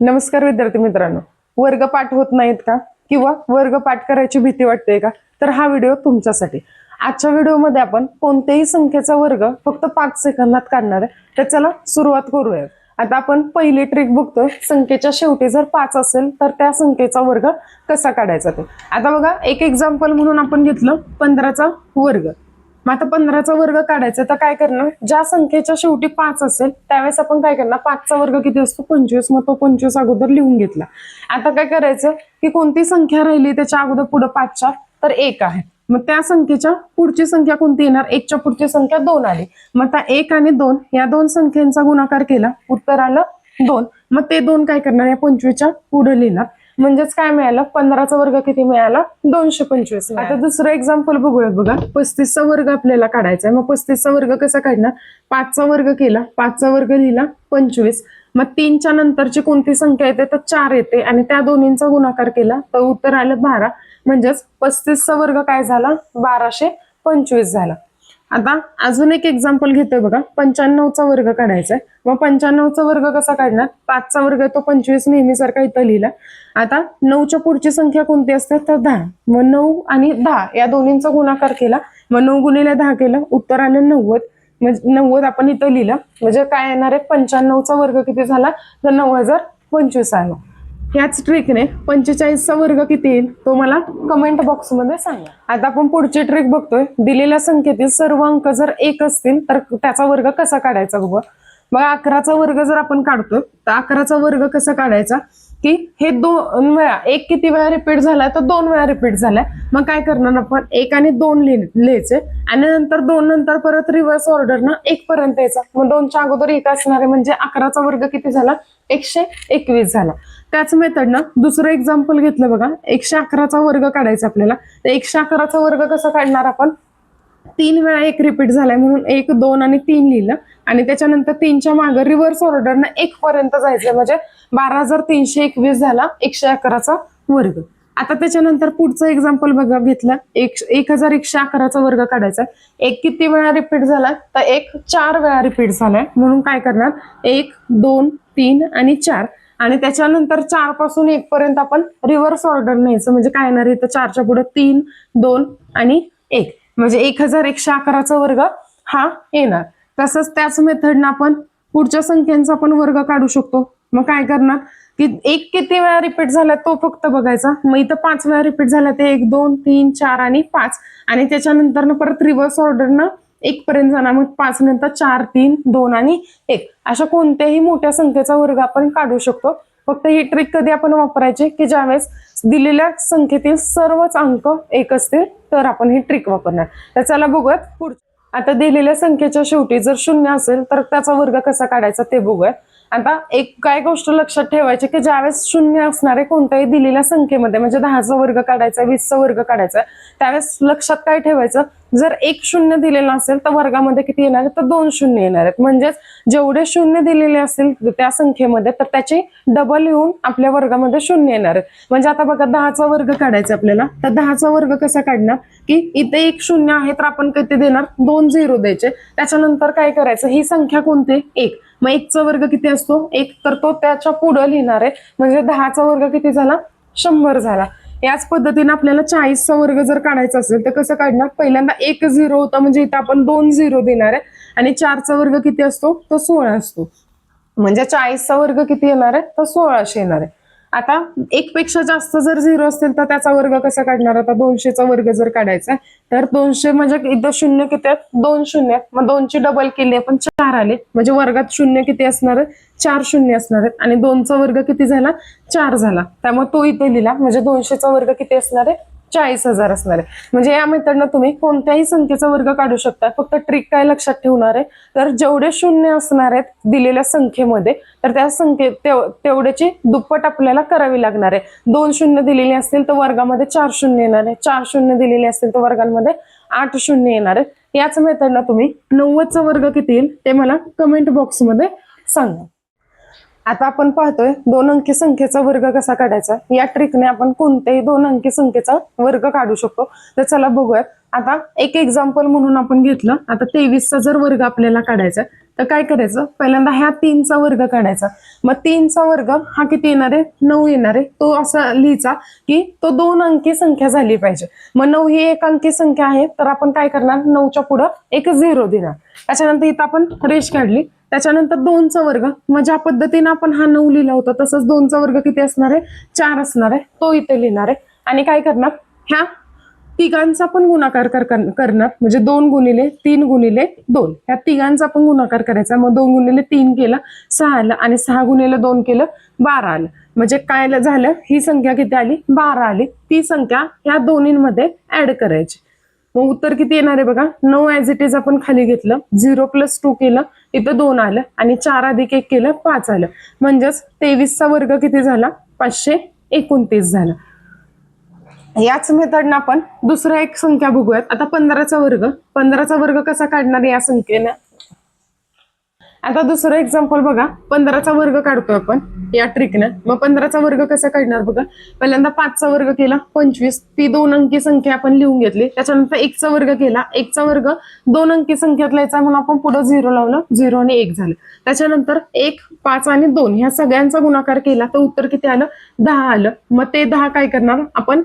नमस्कार विद्यार्थी मित्रांनो. वर्ग पाठ होत नाहीत का? किंवा वर्ग पाठ करायची भीती वाटते का? तर हा व्हिडिओ तुमच्यासाठी. आजच्या व्हिडिओमध्ये आपण कोणत्याही संख्येचा वर्ग फक्त पाच सेकंदात काढणार आहे. तर चला सुरुवात करूया आता आपण पहिली ट्रिक बघतोय. संख्येच्या शेवटी जर पाच असेल तर त्या संख्येचा वर्ग कसा काढायचा ते. आता बघा एक एक्झाम्पल म्हणून आपण घेतलं पंधराचा वर्ग. मग आता पंधराचा वर्ग काढायचा तर काय करणार? ज्या संख्येच्या शेवटी पाच असेल त्यावेळेस आपण काय करणार? पाचचा वर्ग किती असतो? पंचवीस. मग तो पंचवीस अगोदर लिहून घेतला. आता काय करायचं? की कोणती संख्या राहिली त्याच्या अगोदर पुढे पाचच्या? तर एक आहे. मग त्या संख्येच्या पुढची संख्या कोणती येणार? एकच्या पुढची संख्या दोन आली. मग त्या एक आणि दोन या दोन संख्यांचा गुणाकार केला. उत्तर आलं दोन. मग ते दोन काय करणार? या पंचवीसच्या पुढे लिहिणार. म्हणजेच काय मिळालं? पंधराचा वर्ग किती मिळाला? दोनशे पंचवीस. आता दुसरं एक्झाम्पल बघूयात बघा. पस्तीसचा वर्ग आपल्याला काढायचा आहे. मग पस्तीसचा वर्ग कसा काढणार? पाचचा वर्ग केला. पाचचा वर्ग लिहिला. पंचवीस. मग तीनच्या नंतरची कोणती संख्या येते? तर चार येते. आणि त्या दोन्हींचा गुणाकार केला. तर उत्तर आलं बारा. म्हणजेच पस्तीसचा वर्ग काय झाला? बाराशे पंचवीस झाला. आता अजून एक एक्झाम्पल घेतोय बघा. पंच्याण्णवचा वर्ग काढायचा आहे मग पंच्याण्णवचा वर्ग कसा काढणार? पाचचा वर्ग तो पंचवीस नेहमीसारखा इथं लिहिला. आता नऊच्या पुढची संख्या कोणती असते? तर दहा. मग नऊ आणि दहा या दोन्हींचा गुणाकार केला. मग नऊ गुणिले दहा केलं. उत्तर आलं नव्वद. म्हणजे नव्वद आपण इथं लिहिलं. म्हणजे काय येणार आहे? पंच्याण्णवचा वर्ग किती झाला? तर नऊ हजार पंचवीस आला. ह्याच ट्रिकने पंचेचाळीसचा वर्ग किती येईल तो मला कमेंट बॉक्समध्ये सांगा. आता आपण पुढची ट्रिक बघतोय. दिलेल्या संख्येतील सर्व अंक जर एक असतील तर त्याचा वर्ग कसा काढायचा बघा? मग अकराचा वर्ग जर आपण काढतोय तर अकराचा वर्ग कसा काढायचा? की हे दोन वेळा एक किती वेळा रिपीट झालाय तर दोन वेळा रिपीट झालाय. मग काय करणार आपण? एक आणि दोन लिहायचे. आणि नंतर दोन नंतर परत रिव्हर्स ऑर्डरनं एक पर्यंत यायचा. मग दोनच्या अगोदर एक असणारे म्हणजे अकराचा वर्ग किती झाला? एकशे एकवीस झाला. त्याच मेथडनं दुसरं एक्झाम्पल घेतलं बघा. एकशे अकराचा वर्ग काढायचा आपल्याला. तर एकशे अकराचा वर्ग कसा काढणार आपण? तीन वेळा एक रिपीट झालाय म्हणून एक दोन आणि तीन लिहिलं. आणि त्याच्यानंतर तीनच्या मागे रिव्हर्स ऑर्डरनं एक पर्यंत जायचं म्हणजे बारा हजार तीनशे एकवीस झाला एकशे अकराचा वर्ग. आता त्याच्यानंतर पुढचं एक्झाम्पल बघा घेतलं. एक एक हजार एकशे अकराचा वर्ग काढायचा एक किती वेळा रिपीट झाला? तर एक चार वेळा रिपीट झालाय. म्हणून काय करणार? एक दोन तीन आणि चार. आणि त्याच्यानंतर चारपासून एक पर्यंत आपण रिव्हर्स ऑर्डर न्यायचं. म्हणजे काय येणार? इथं चारच्या पुढे तीन दोन आणि एक. म्हणजे एक हजार एकशे अकराचा वर्ग हा येणार. तसंच त्याच मेथडनं आपण पुढच्या संख्यांचा पण वर्ग काढू शकतो. मग काय करणार? की एक किती वेळा रिपीट झाला तो फक्त बघायचा. मग इथं पाच वेळा रिपीट झाला ते एक दोन तीन चार आणि पाच. आणि त्याच्यानंतर परत रिव्हर्स ऑर्डरनं एक पर्यंत जाणार. मग पाच नंतर चार तीन दोन आणि एक. अशा कोणत्याही मोठ्या संख्येचा वर्ग आपण काढू शकतो. फक्त ही ट्रिक कधी आपण वापरायची? की ज्यावेळेस दिलेल्या संख्येतील सर्वच अंक एक असतील तर आपण ही ट्रिक वापरणार. तर चला बघूयात पुढचं. आता दिलेल्या संख्येच्या शेवटी जर शून्य असेल तर त्याचा वर्ग कसा काढायचा ते बघूयात. आता एक काय गोष्ट लक्षात ठेवायची की ज्यावेळेस शून्य असणारे कोणत्याही दिलेल्या संख्येमध्ये म्हणजे दहाचा वर्ग काढायचा वीसचा वर्ग काढायचा त्यावेळेस लक्षात काय ठेवायचं? जर एक शून्य दिलेलं असेल तर वर्गामध्ये किती येणार आहे तर दोन शून्य येणार आहेत. म्हणजेच जेवढे शून्य दिलेले असतील त्या संख्येमध्ये तर त्याचे डबल येऊन आपल्या वर्गामध्ये शून्य येणार आहेत. म्हणजे आता बघा दहाचा वर्ग काढायचा आपल्याला. तर दहाचा वर्ग कसा काढणार? की इथे एक शून्य आहे तर आपण किती देणार? दोन झिरो द्यायचे. त्याच्यानंतर काय करायचं? ही संख्या कोणती? एक. मग एकचा वर्ग किती असतो? एक तर तो त्याच्या पुढं लिहिणार आहे. म्हणजे दहाचा वर्ग किती झाला? शंभर झाला. याच पद्धतीने आपल्याला चाळीसचा वर्ग जर काढायचा असेल तर कसं काढणार? पहिल्यांदा एक झिरो होता म्हणजे इथं आपण दोन झिरो देणार आहे. आणि चारचा वर्ग किती असतो? तो सोळा असतो. म्हणजे चाळीसचा वर्ग किती येणार आहे? तर सोळाशे येणार आहे. आता एक पेक्षा जास्त जर झिरो असतील तर त्याचा वर्ग कसा काढणार? आता दोनशेचा वर्ग जर काढायचा तर दोनशे म्हणजे एकदा शून्य किती आहेत? दोन शून्य मग दोनची डबल केली आपण चार आले. म्हणजे वर्गात शून्य किती असणार आहे? चार शून्य असणार आहेत. आणि दोनचा वर्ग किती झाला? चार झाला. त्यामुळे तो इथे लिहिला. म्हणजे दोनशेचा वर्ग किती असणार आहे? चाळीस हजार असणार आहे. म्हणजे या मेथडनं तुम्ही कोणत्याही संख्येचा वर्ग काढू शकता. फक्त ट्रिक काय लक्षात ठेवणार आहे? तर जेवढे शून्य असणार आहेत दिलेल्या संख्येमध्ये तर त्या संख्ये तेवढ्याची दुप्पट आपल्याला करावी लागणार आहे. दोन शून्य दिलेली असतील तर वर्गामध्ये चार शून्य येणार आहे. चार शून्य दिलेले असतील तर वर्गांमध्ये आठ शून्य येणार आहे. याच मेथडनं तुम्ही नव्वदचा वर्ग किती येईल ते मला कमेंट बॉक्समध्ये सांगा. आता आपण पाहतोय दोन अंकी संख्येचा वर्ग कसा काढायचा? या ट्रिकने आपण कोणत्याही दोन अंकी संख्येचा वर्ग काढू शकतो. तर चला बघूयात. आता एक एक्झाम्पल म्हणून आपण घेतलं. आता तेवीसचा जर वर्ग आपल्याला काढायचा तर काय करायचं? पहिल्यांदा ह्या तीनचा वर्ग काढायचा. मग तीनचा वर्ग हा किती येणार आहे? नऊ येणार आहे. तो असा लिहायचा की तो दोन अंकी संख्या झाली पाहिजे. मग नऊ ही एक अंकी संख्या आहे तर आपण काय करणार? नऊच्या पुढं एक झिरो देणार. त्याच्यानंतर इथं आपण रेष काढली. त्याच्यानंतर दोनचा वर्ग. मग ज्या पद्धतीने आपण हा नऊ लिहिला होता तसंच दोनचा वर्ग किती असणार आहे? चार असणार आहे. तो इथे लिहिणार आहे. आणि काय करणार? ह्या तिघांचा पण गुणाकार कर- करणार. म्हणजे दोन गुणिले तीन गुणिले दोन. ह्या तिघांचा पण गुणाकार करायचा. मग दोन गुणिले तीन केलं सहा आलं. आणि सहा गुणिले दोन केलं बारा आलं. म्हणजे काय झालं? ही संख्या किती आली? बारा आली. ती संख्या ह्या दोन्हींमध्ये ऍड करायची. मग उत्तर किती येणार आहे बघा? नऊ ऍज इट इज आपण खाली घेतलं. झिरो प्लस टू केलं. इथं दोन आलं. आणि चार अधिक एक केलं पाच आलं. म्हणजेच तेवीसचा वर्ग किती झाला? पाचशे एकोणतीस झाला. याच मेथडनं आपण दुसरा एक संख्या बघूयात. आता पंधराचा वर्ग. पंधराचा वर्ग कसा काढणार या संख्येनं? आता दुसरं एक्झाम्पल बघा. पंधराचा वर्ग काढतोय आपण या ट्रिकनं मग पंधराचा वर्ग कसा काढणार बघा? पहिल्यांदा पाचचा वर्ग केला पंचवीस. ती दोन अंकी संख्या आपण लिहून घेतली. त्याच्यानंतर एकचा वर्ग केला. एकचा वर्ग दोन अंकी संख्यात लिहायचा म्हणून आपण पुढे झिरो लावलं. झिरो आणि एक झालं. त्याच्यानंतर एक पाच आणि दोन ह्या सगळ्यांचा गुणाकार केला. तर उत्तर किती आलं? दहा आलं. मग ते दहा काय करणार? आपण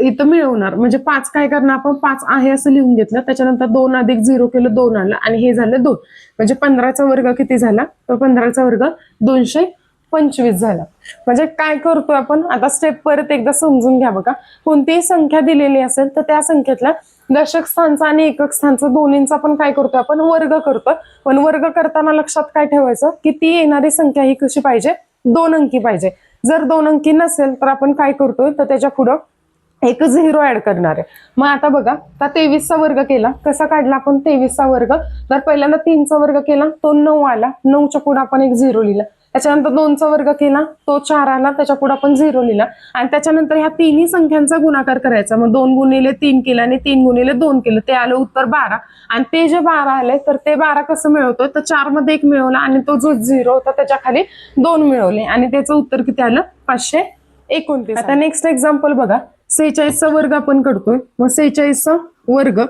इथं मिळवणार. म्हणजे पाच काय करणार आपण? पाच आहे असं लिहून घेतलं. त्याच्यानंतर दोन अधिक झिरो केलं दोन आलं आणि हे झालं दोन. म्हणजे पंधराचा वर्ग किती झाला? तर पंधराचा वर्ग दोनशे पंचवीस झाला. म्हणजे काय करतोय आपण? आता स्टेप परत एकदा समजून घ्या बघा. कोणतीही संख्या दिलेली असेल तर त्या संख्येतला दशक स्थानचा आणि एकक स्थानचा दोन्हींचा पण काय करतोय आपण? वर्ग करतो पण वर्ग करताना लक्षात काय ठेवायचं? की ती येणारी संख्या ही कशी पाहिजे? दोन अंकी पाहिजे. जर दोन अंकी नसेल तर आपण काय करतोय? तर त्याच्या पुढं एक झिरो ऍड करणार आहे. मग आता बघा आता तेवीसचा वर्ग केला कसा काढला आपण? तेवीसचा वर्ग. तर पहिल्यांदा तीनचा वर्ग केला तो नऊ आला. नऊच्या पुढे आपण एक झिरो लिहिला. त्याच्यानंतर दोनचा वर्ग केला तो चार आला. त्याच्या पुढे आपण झिरो लिहिला. आणि त्याच्यानंतर ह्या तिन्ही संख्यांचा गुणाकार करायचा. मग दोन गुणिले तीन केलं आणि तीन गुणिले दोन केलं. ते आलं उत्तर बारा. आणि ते जे बारा आले तर ते बारा कसं मिळवतो? तर चारमध्ये एक मिळवला आणि तो जो झिरो होता त्याच्याखाली दोन मिळवले. आणि त्याचं उत्तर किती आलं? पाचशे एकोणतीस. आता नेक्स्ट एक्झाम्पल बघा. सेहेचाळीसचा वर्ग आपण करतोय मग सेहेचाळीसचा वर्ग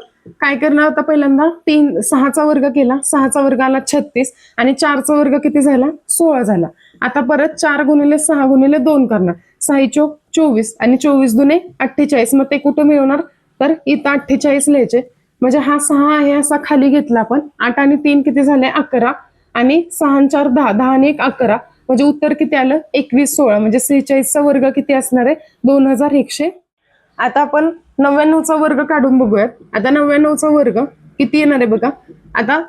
काय करणार आता पहिल्यांदा? तीन सहाचा वर्ग केला. सहाचा वर्ग आला छत्तीस आणि चारचा वर्ग किती झाला? सोळा झाला. आता परत चार गुणिले सहा गुणिले दोन करणार. सहा चोक चोवीस आणि चोवीस दुने अठ्ठेचाळीस. मग ते कुठं मिळवणार? तर इथं अठ्ठेचाळीस लिहायचे. म्हणजे हा सहा आहे असा खाली घेतला आपण. आठ आणि तीन किती झाले? अकरा. आणि सहा आणि चार दहा. दहा आणि एक अकरा. म्हणजे उत्तर किती आलं? एकवीस सोळा. म्हणजे सेहेचाळीसचा वर्ग किती असणार आहे? दोन हजार एकशे आता आपण नव्याण्णवचा वर्ग काढून बघूयात. आता नव्याण्णवचा वर्ग किती येणार आहे बघा. आता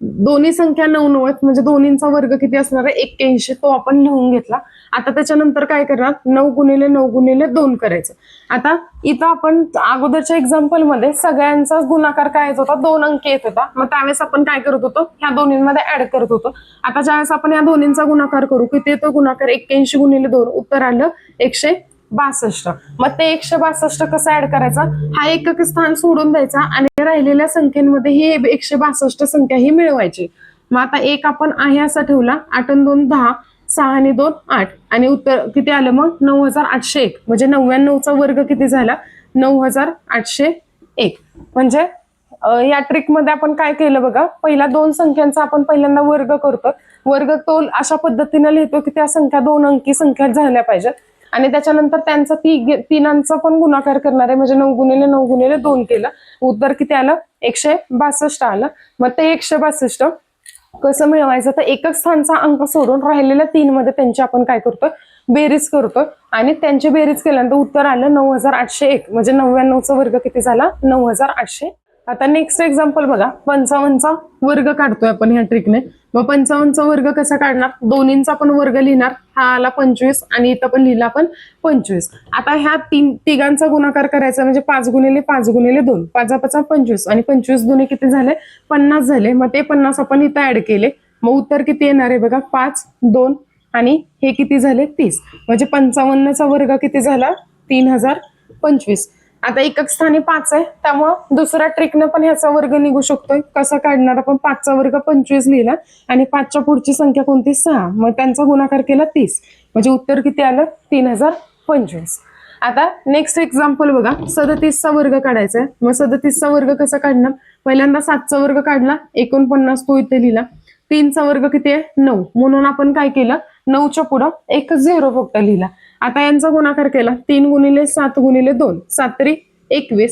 दोन्ही संख्या नऊ नऊ आहेत म्हणजे दोन्हींचा वर्ग किती असणार आहे? एक्क्याऐंशी. तो आपण लिहून घेतला. आता त्याच्यानंतर काय करणार? नऊ गुणिले नऊ गुणिले दोन करायचं. आता इथं आपण अगोदरच्या एक्झाम्पलमध्ये सगळ्यांचा गुणाकार काय येत होता? दोन अंकी येत होता. मग त्यावेळेस आपण काय करत होतो? ह्या दोन्हींमध्ये ऍड करत होतो. आता ज्यावेळेस आपण या दोन्हींचा गुणाकार करू किती येतो? गुणाकार एक्क्याऐंशी गुणिले दोन. उत्तर आलं एकशे बासष्ट. मग ते एकशे बासष्ट कसं ऍड करायचा? हा एकक स्थान सोडून द्यायचा आणि राहिलेल्या संख्येमध्ये ही एकशे बासष्ट संख्या ही मिळवायची. मग आता एक आपण आहे असा ठेवला. आठ आणि दोन दहा सहा आणि दोन आठ. आणि उत्तर किती आलं मग? नऊ हजार आठशे एक. म्हणजे नव्याण्णवचा वर्ग किती झाला? नऊ हजार आठशे एक. म्हणजे या ट्रिकमध्ये आपण काय केलं बघा? पहिल्या दोन संख्यांचा आपण पहिल्यांदा वर्ग करतो वर्ग तो अशा पद्धतीने लिहितो की त्या संख्या दोन अंकी संख्या झाल्या पाहिजेत. आणि त्याच्यानंतर त्यांचा ती तिनांचा पण गुणाकार करणार आहे म्हणजे नऊ गुणिले नऊ गुणिले दोन केलं. उत्तर किती आलं? एकशे बासष्ट आलं. मग ते एकशे बासष्ट कसं मिळवायचं? तर एकच स्थानचा अंक सोडून राहिलेल्या तीन मध्ये त्यांची आपण काय करतोय? बेरीज करतोय. आणि त्यांची बेरीज केल्यानंतर उत्तर आलं नऊ हजार आठशे एक. म्हणजे नव्याण्णवचा वर्ग किती झाला? नऊ हजार आठशे आता नेक्स्ट एक्झाम्पल बघा. पंचावन्नचा वर्ग काढतोय आपण ह्या ट्रिकने मग पंचावन्नचा वर्ग कसा काढणार? दोन्हींचा पण वर्ग लिहिणार. हा आला पंचवीस आणि इथं पण लिहिला आपण पंचवीस. आता ह्या तीन तिघांचा गुणाकार करायचा म्हणजे पाच गुणिले पाच गुणिले दोन. पाचा पाचा पंचवीस आणि पंचवीस दोन्ही किती झाले? पन्नास झाले. मग ते पन्नास आपण इथं ऍड केले. मग उत्तर किती येणार आहे बघा? पाच दोन आणि हे किती झाले? तीस. म्हणजे पंचावन्नचा वर्ग किती झाला? तीन हजार पंचवीस. आता एकक स्थानी पाच आहे त्यामुळं दुसऱ्या ट्रिकनं पण ह्याचा वर्ग निघू शकतोय. कसा काढणार आपण? पाचचा वर्ग पंचवीस लिहिला आणि पाचच्या पुढची संख्या कोणती? सहा. मग त्यांचा गुणाकार केला तीस. म्हणजे उत्तर किती आलं? तीन हजार पंचवीस. आता नेक्स्ट एक्झाम्पल बघा. सदतीसचा वर्ग काढायचा आहे. मग सदतीसचा वर्ग कसा काढणार? पहिल्यांदा सातचा वर्ग काढला. एकोणपन्नास तो इथे लिहिला. तीनचा वर्ग किती आहे? नऊ. म्हणून आपण काय केलं? नऊच्या पुढं एकच झिरो फक्त लिहिला. आता यांचा गुणाकार केला. तीन गुणिले सात गुणिले दोन. सात तरी एकवीस.